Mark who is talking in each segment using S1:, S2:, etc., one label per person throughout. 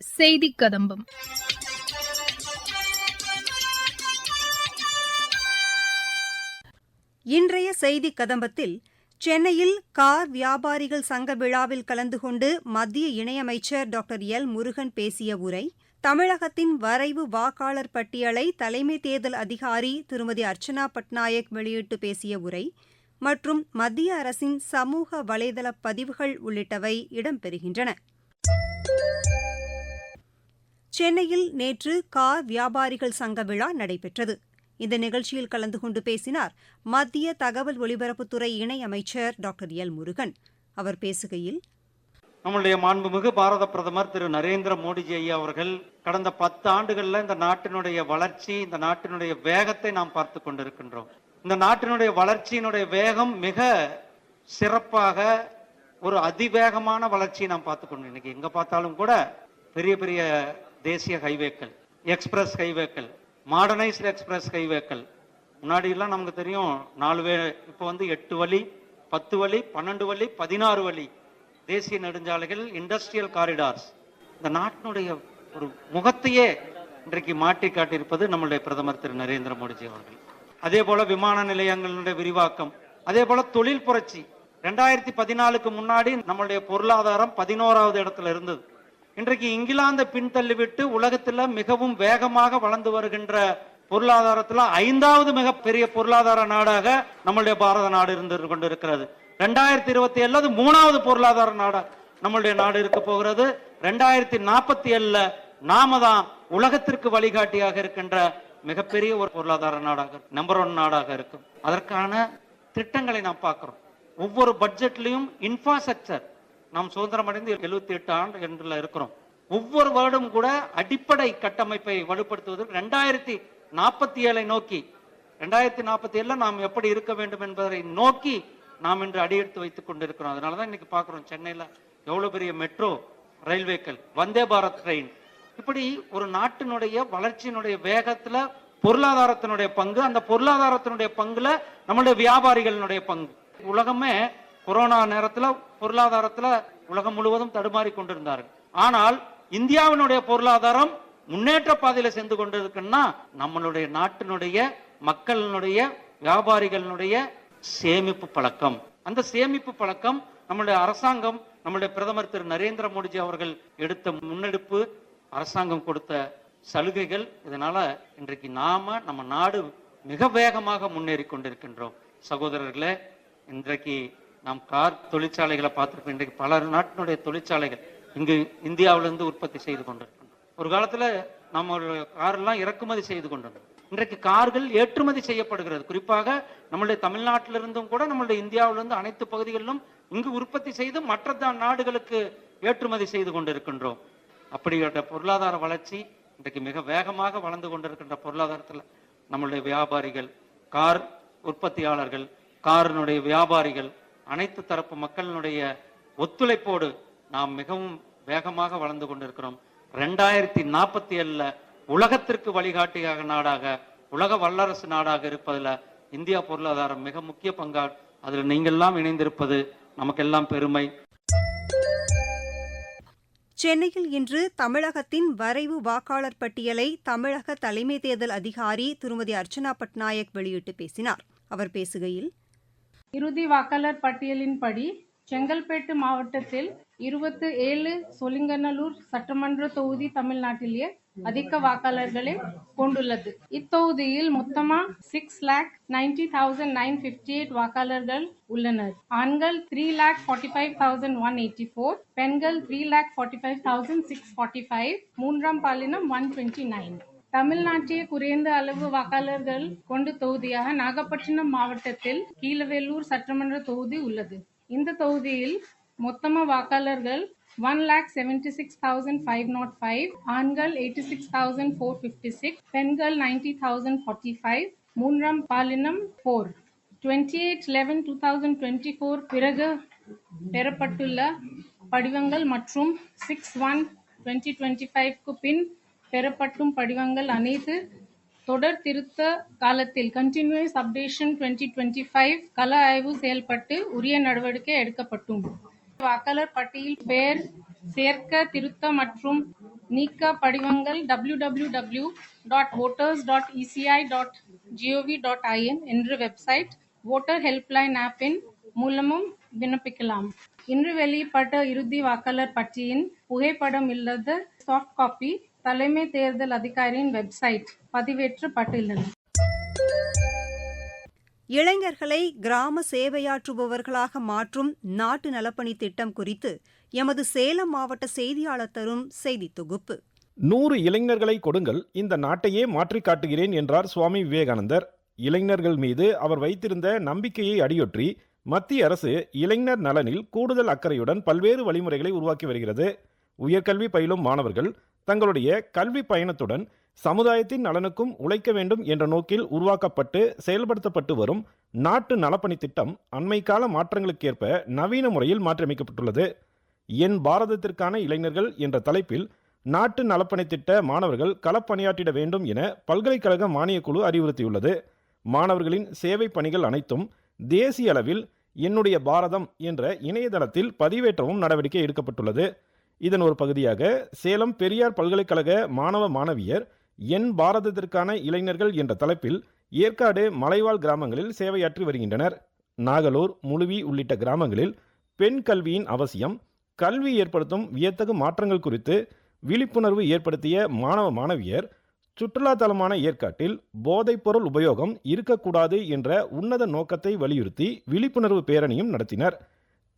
S1: செய்தி கதம்பம்.
S2: இன்றைய செய்தி கதம்பத்தில் சென்னையில் கார் வியாபாரிகள் சங்க விழாவில் கலந்து கொண்டு மத்திய இணையமைச்சர் டாக்டர் எல் முருகன் பேசிய உரை தமிழகத்தின் வரைவு வாக்காளர் பட்டியலை தலைமை தேர்தல் அதிகாரி திருமதி அர்ச்சனா பட்நாயக் வெளியிட்டு பேசிய உரை மற்றும் மத்திய அரசின் சமூக வலைதள பதிவுகள் உள்ளிட்டவை இடம்பெறுகின்றன. சென்னையில் நேற்று கார் வியாபாரிகள் சங்க விழா நடைபெற்றது. இந்த நிகழ்ச்சியில் கலந்து கொண்டு பேசினார் மத்திய தகவல் ஒலிபரப்புத்துறை இணையமைச்சர் டாக்டர் எல் முருகன். அவர் பேசுகையில்
S3: நம்முடைய மாண்புமிகு பாரத பிரதமர் திரு நரேந்திர மோடிஜி ஐயா அவர்கள் கடந்த பத்து ஆண்டுகள்ல இந்த நாட்டினுடைய வளர்ச்சி இந்த நாட்டினுடைய வேகத்தை நாம் பார்த்து கொண்டிருக்கின்றோம். இந்த நாட்டினுடைய வளர்ச்சியினுடைய வேகம் மிக சிறப்பாக ஒரு அதிவேகமான வளர்ச்சியை நாம் பார்த்து கொண்டு இன்னைக்கு எங்க பார்த்தாலும் கூட பெரிய பெரிய தேசிய ஹைவேக்கள் எக்ஸ்பிரஸ் ஹைவேக்கள் மாடர்னைஸ்டு எக்ஸ்பிரஸ் ஹைவேக்கள். முன்னாடியெல்லாம் நமக்கு தெரியும் நாலு வே இப்போ வந்து எட்டு வழி பத்து வழி பன்னெண்டு வழி பதினாறு வழி. தேசிய நெடுஞ்சாலைகள் இண்டஸ்ட்ரியல் காரிடார்ஸ் இந்த நாட்டினுடைய ஒரு முகத்தையே இன்றைக்கு மாட்டி காட்டியிருப்பது நம்மளுடைய பிரதமர் திரு. நரேந்திர மோடிஜி அவர்கள். அதே போல விமான நிலையங்களுடைய விரிவாக்கம் அதே போல தொழில் புரட்சி. ரெண்டாயிரத்தி பதினாலுக்கு முன்னாடி நம்மளுடைய பொருளாதாரம் பதினோராவது இடத்துல இருந்தது. இன்றைக்கு இங்கிலாந்தை பின்தள்ளிவிட்டு உலகத்தில் மிகவும் வேகமாக வளர்ந்து வருகின்ற பொருளாதாரத்தில் ஐந்தாவது மிகப்பெரிய பொருளாதார நாடாக நம்மளுடைய பாரத நாடு இருந்து கொண்டிருக்கிறது. ரெண்டாயிரத்தி இருபத்தி ஏழுல அது மூணாவது பொருளாதார நாடா நம்மளுடைய நாடு இருக்க போகிறது. ரெண்டாயிரத்தி நாற்பத்தி ஏழுல நாம தான் உலகத்திற்கு வழிகாட்டியாக இருக்கின்ற மிகப்பெரிய ஒரு பொருளாதார நாடாக நம்பர் ஒன் நாடாக இருக்கும். அதற்கான திட்டங்களை நாம் பார்க்கிறோம். ஒவ்வொரு பட்ஜெட்லையும் இன்ஃப்ராஸ்ட்ரக்சர் நாம் சுதந்திரம் அடைந்து எழுபத்தி எட்டு ஆண்டு என்றில் இருக்கிறோம். ஒவ்வொரு வருடம் கூட அடிப்படை கட்டமைப்பை வலுப்படுத்துவதற்கு ரெண்டாயிரத்தி நாற்பத்தி ஏழை நோக்கி ரெண்டாயிரத்தி நாற்பத்தி ஏழுல நாம் எப்படி இருக்க வேண்டும் என்பதை நோக்கி நாம் இன்று அடியெடுத்து வைத்துக் கொண்டிருக்கிறோம். அதனாலதான் இன்னைக்கு பார்க்குறோம் சென்னையில எவ்வளவு பெரிய மெட்ரோ ரயில்வேக்கள் வந்தே பாரத் ட்ரெயின். இப்படி ஒரு நாட்டினுடைய வளர்ச்சியினுடைய வேகத்துல பொருளாதாரத்தினுடைய பங்கு அந்த பொருளாதாரத்தினுடைய பங்குல நம்மளுடைய வியாபாரிகளினுடைய பங்கு. உலகமே கொரோனா நேரத்தில் பொருளாதாரத்தில் உலகம் முழுவதும் தடுமாறி கொண்டிருந்தார்கள். ஆனால் இந்தியாவினுடைய பொருளாதாரம் முன்னேற்ற பாதையில சென்று கொண்டிருக்குன்னா நம்மளுடைய நாட்டினுடைய மக்களினுடைய வியாபாரிகளினுடைய சேமிப்பு பழக்கம். அந்த சேமிப்பு பழக்கம் நம்மளுடைய அரசாங்கம் நம்மளுடைய பிரதமர் திரு நரேந்திர மோடிஜி அவர்கள் எடுத்த முன்னெடுப்பு அரசாங்கம் கொடுத்த சலுகைகள் இதனால இன்றைக்கு நாம நம்ம நாடு மிக வேகமாக முன்னேறி கொண்டிருக்கின்றோம். சகோதரர்களே இன்றைக்கு நாம் கார் தொழிற்சாலைகளை பார்த்துருக்கோம் இன்றைக்கு பல நாட்டினுடைய தொழிற்சாலைகள் இங்கு இந்தியாவிலிருந்து உற்பத்தி செய்து கொண்டிருக்கோம் ஒரு காலத்தில் நம்ம காரெல்லாம் இறக்குமதி செய்து கொண்டிருந்தோம் இன்றைக்கு கார்கள் ஏற்றுமதி செய்யப்படுகிறது. குறிப்பாக நம்மளுடைய தமிழ்நாட்டிலிருந்தும் கூட நம்மளுடைய இந்தியாவிலிருந்து அனைத்து பகுதிகளிலும் இங்கு உற்பத்தி செய்து மற்ற நாடுகளுக்கு ஏற்றுமதி செய்து கொண்டிருக்கின்றோம். அப்படிப்பட்ட பொருளாதார வளர்ச்சி இன்றைக்கு மிக வேகமாக வளர்ந்து கொண்டிருக்கின்ற பொருளாதாரத்தில் நம்மளுடைய வியாபாரிகள் கார் உற்பத்தியாளர்கள் காரினுடைய வியாபாரிகள் அனைத்து தரப்பு மக்களினுடைய ஒத்துழைப்போடு நாம் மிகவும் வேகமாக வளர்ந்து கொண்டிருக்கிறோம். ரெண்டாயிரத்தி நாற்பத்தி ஏழுல உலகத்திற்கு வழிகாட்டியாக நாடாக உலக வல்லரசு நாடாக இருப்பதில் இந்தியா பொருளாதாரம் மிக முக்கிய பங்கா அதில் நீங்கள்லாம் இணைந்திருப்பது நமக்கெல்லாம் பெருமை.
S2: சென்னையில் இன்று தமிழகத்தின் வரைவு வாக்காளர் பட்டியலை தமிழக தலைமை தேர்தல் அதிகாரி திருமதி அர்ச்சனா பட்நாயக் வெளியிட்டு பேசினார். அவர் பேசுகையில்
S4: இறுதி வாக்காளர் பட்டியலின்படி செங்கல்பேட்டு மாவட்டத்தில் இருபத்து ஏழு சொலிங்கநல்லூர் சட்டமன்ற தொகுதி தமிழ்நாட்டிலேயே அதிக வாக்காளர்களை கொண்டுள்ளது. இத்தொகுதியில் மொத்தமா six lakh ninety thousand nine fifty eight வாக்காளர்கள் உள்ளனர். ஆண்கள் three lakh forty five thousand one eighty four பெண்கள் three lakh forty five thousand six forty five மூன்றாம் பாலினம் ஒன் டுவெண்ட்டி நைன் தமிழ்நாட்டிய குறைந்த அளவு வாக்காளர்கள் கொண்ட தொகுதியாக நாகப்பட்டினம் மாவட்டத்தில் கீழவேலூர் சட்டமன்ற தொகுதி உள்ளது. இந்த தொகுதியில் மொத்தமா வாக்காளர்கள் one lakh seventy six thousand five naught five ஆண்கள் eighty six thousand four fifty six பெண்கள் நைன்டி தௌசண்ட் ஃபார்ட்டி ஃபைவ் மூன்றாம் பாலினம் four twenty eight eleven two thousand twenty four பிறகு பெறப்பட்டுள்ள படிவங்கள் மற்றும் சிக்ஸ் ஒன் டுவெண்ட்டி டுவெண்ட்டி ஃபைவ்க்கு பின் பெறப்பட்டும் படிவங்கள் அனைத்து தொடர் திருத்த காலத்தில் continuous updation twenty twenty five கள ஆய்வு செயல்பட்டு உரிய நடவடிக்கை எடுக்கப்பட்டும். வாக்காளர் பட்டியல் பெயர் சேர்க்க திருத்த மற்றும் நீக்க படிவங்கள் W WW dot voters dot ECI dot GOV dot IN என்ற வெப்சைட் ஓட்டர் ஹெல்ப்லைன் ஆப்பின் மூலமும் விண்ணப்பிக்கலாம். இன்று வெளியிடப்பட்ட இறுதி வாக்காளர் பட்டியின் புகைப்படம் இல்லாத சாஃப்ட் காப்பி தலைமை தேர்தல் அதிகாரியின் வெப்சைட் பதிவேற்றப்பட்டுள்ளன
S2: இளைஞர்களை கிராம சேவையாற்றுபவர்களாக மாற்றும் நாட்டு நலப்பணி திட்டம் குறித்து எமது சேலம் மாவட்ட செய்தியாளர் தரும் செய்தி தொகுப்பு.
S1: நூறு இளைஞர்களை கொடுங்கள் இந்த நாட்டையே மாற்றிக் காட்டுகிறேன் என்றார் சுவாமி விவேகானந்தர். இளைஞர்கள் மீது அவர் வைத்திருந்த நம்பிக்கையை அடியொற்றி மத்திய அரசு இளைஞர் நலனில் கூடுதல் அக்கறையுடன் பல்வேறு வழிமுறைகளை உருவாக்கி வருகிறது. உயர்கல்வி பயிலும் மாணவர்கள் தங்களுடைய கல்வி பயணத்துடன் சமுதாயத்தின் நலனுக்கும் உழைக்க வேண்டும் என்ற நோக்கில் உருவாக்கப்பட்டு செயல்படுத்தப்பட்டு வரும் நாட்டு நலப்பணி திட்டம் அண்மைக்கால மாற்றங்களுக்கேற்ப நவீன முறையில் மாற்றியமைக்கப்பட்டுள்ளது. என் பாரதத்திற்கான இளைஞர்கள் என்ற தலைப்பில் நாட்டு நலப்பணி திட்ட மாணவர்கள் களப்பணியாற்றிட வேண்டும் என பல்கலைக்கழக மானியக்குழு அறிவுறுத்தியுள்ளது. மாணவர்களின் சேவை பணிகள் அனைத்தும் தேசிய அளவில் என்னுடைய பாரதம் என்ற இணையதளத்தில் பதிவேற்றவும் நடவடிக்கை எடுக்கப்பட்டுள்ளது. இதன் ஒரு பகுதியாக சேலம் பெரியார் பல்கலைக்கழக மாணவ மாணவியர் என் பாரதத்திற்கான இளைஞர்கள் என்ற தலைப்பில் ஏற்காடு மலைவாழ் கிராமங்களில் சேவையாற்றி வருகின்றனர். நாகலூர் முழுவி உள்ளிட்ட கிராமங்களில் பெண் கல்வியின் அவசியம் கல்வி ஏற்படுத்தும் வியத்தகு மாற்றங்கள் குறித்து விழிப்புணர்வு ஏற்படுத்திய மாணவ மாணவியர் சுற்றுலா தலமான ஏற்காட்டில் போதைப்பொருள் உபயோகம் இருக்கக்கூடாது என்ற உன்னத நோக்கத்தை வலியுறுத்தி விழிப்புணர்வு பேரணியும் நடத்தினர்.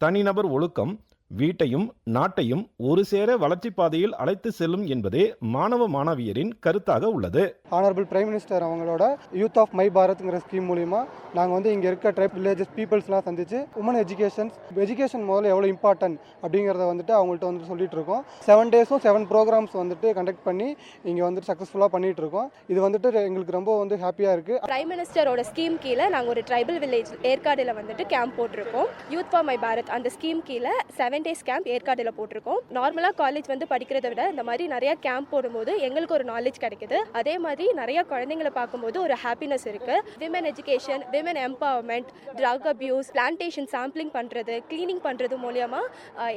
S1: தனிநபர் ஒழுக்கம் வீட்டையும் நாட்டையும் ஒரு சேர வளர்ச்சிப் பாதையில் அழைத்து செல்லும் என்பதே மாணவ மாணவியரின் கருத்தாக உள்ளது.
S5: ஆனரபிள் பிரைம் மினிஸ்டர் அவங்களோட யூத் ஆஃப் மை பாரத்ங்கிற ஸ்கீம் மூலிமா நாங்கள் வந்து இங்கே இருக்க ட்ரைப் வில்லேஜஸ் பீப்புள்ஸ்லாம் சந்திச்சு உமன் எஜுகேஷன் எஜுகேஷன் முதல்ல எவ்வளோ இம்பார்ட்டன்ட் அப்படிங்கிறத வந்துட்டு அவங்கள்ட்ட வந்துட்டு சொல்லிட்டு இருக்கோம். செவன் டேஸும் செவன் ப்ரோக்ராம்ஸ் வந்துட்டு கண்டக்ட் பண்ணி இங்கே வந்துட்டு சக்ஸஸ்ஃபுல்லாக பண்ணிட்டு இருக்கோம். இது வந்துட்டு எங்களுக்கு ரொம்ப வந்து ஹாப்பியாக இருக்குது
S6: பிரைம் மினிஸ்டரோட ஸ்கீம் கீழே நாங்கள் ஒரு ட்ரைபல் வில்லேஜ் ஏற்காடில் வந்துட்டு கேம்ப் போட்டிருக்கோம். யூத் ஃபார் மை பாரத் அந்த ஸ்கீம் கீழே செவன் டேஸ் கேம்ப் ஏற்காடில் போட்டிருக்கோம். நார்மலாக காலேஜ் வந்து படிக்கிறத விட இந்த மாதிரி நிறைய கேம்ப் போடும்போது எங்களுக்கு ஒரு நாலேஜ் கிடைக்குது. அதே மாதிரி நிறைய குழந்தைங்களை பார்க்கும்போது ஒரு ஹாப்பினஸ் இருக்குது women education women empowerment drug abuse plantation sampling பண்ணுறது க்ளீனிங் பண்ணுறது மூலியமா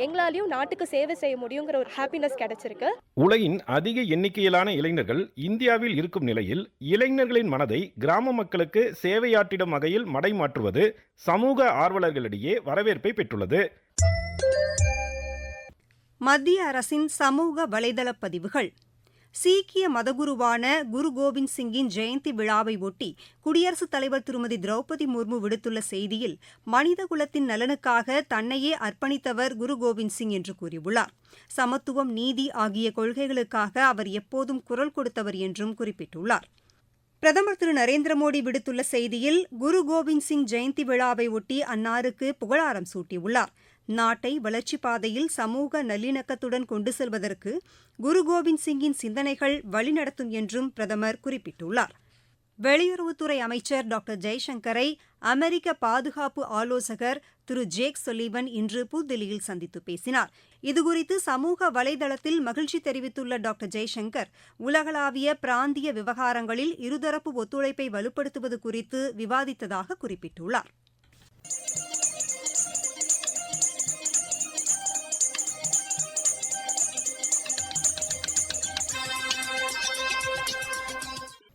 S6: எங்களாலையும் நாட்டுக்கு சேவை செய்ய முடியுங்கிற ஒரு ஹாப்பினஸ் கிடைச்சிருக்கு.
S1: உலகின் அதிக எண்ணிக்கையிலான இளைஞர்கள் இந்தியாவில் இருக்கும் நிலையில் இளைஞர்களின் மனதை கிராம மக்களுக்கு சேவையாற்றிடும் வகையில் மடைமாற்றுவது சமூக ஆர்வலர்களிடையே வரவேற்பை பெற்றுள்ளது.
S2: மத்திய அரசின் சமூக வலைதள பதிவுகள். சீக்கிய மதகுருவான குரு கோவிந்த் சிங்கின் ஜெயந்தி விழாவை ஒட்டி குடியரசுத் தலைவர் திருமதி திரௌபதி முர்மு விடுத்துள்ள செய்தியில் மனித குலத்தின் நலனுக்காக தன்னையே அர்ப்பணித்தவர் குரு கோவிந்த் சிங் என்று கூறியுள்ளார். சமத்துவம் நீதி ஆகிய கொள்கைகளுக்காக அவர் எப்போதும் குரல் கொடுத்தவர் என்றும் குறிப்பிட்டுள்ளார். பிரதமர் திரு நரேந்திர மோடி விடுத்துள்ள செய்தியில் குரு கோவிந்த் சிங் ஜெயந்தி விழாவை ஒட்டி அன்னாருக்கு புகழாரம் சூட்டியுள்ளாா் நாட்டை வளர்ச்சிப் பாதையில் சமூக நல்லிணக்கத்துடன் கொண்டு செல்வதற்கு குரு கோவிந்த் சிங்கின் சிந்தனைகள் வழிநடத்தும் என்றும் பிரதமர் குறிப்பிட்டுள்ளார். வெளியுறவுத்துறை அமைச்சர் டாக்டர் ஜெய்சங்கரை அமெரிக்க பாதுகாப்பு ஆலோசகர் திரு ஜேக் சொலிவன் இன்று புதுதில்லியில் சந்தித்து பேசினார். இதுகுறித்து சமூக வலைதளத்தில் மகிழ்ச்சி தெரிவித்துள்ள டாக்டர் ஜெய்சங்கர் உலகளாவிய பிராந்திய விவகாரங்களில் இருதரப்பு ஒத்துழைப்பை வலுப்படுத்துவது குறித்து விவாதித்ததாக குறிப்பிட்டுள்ளார்.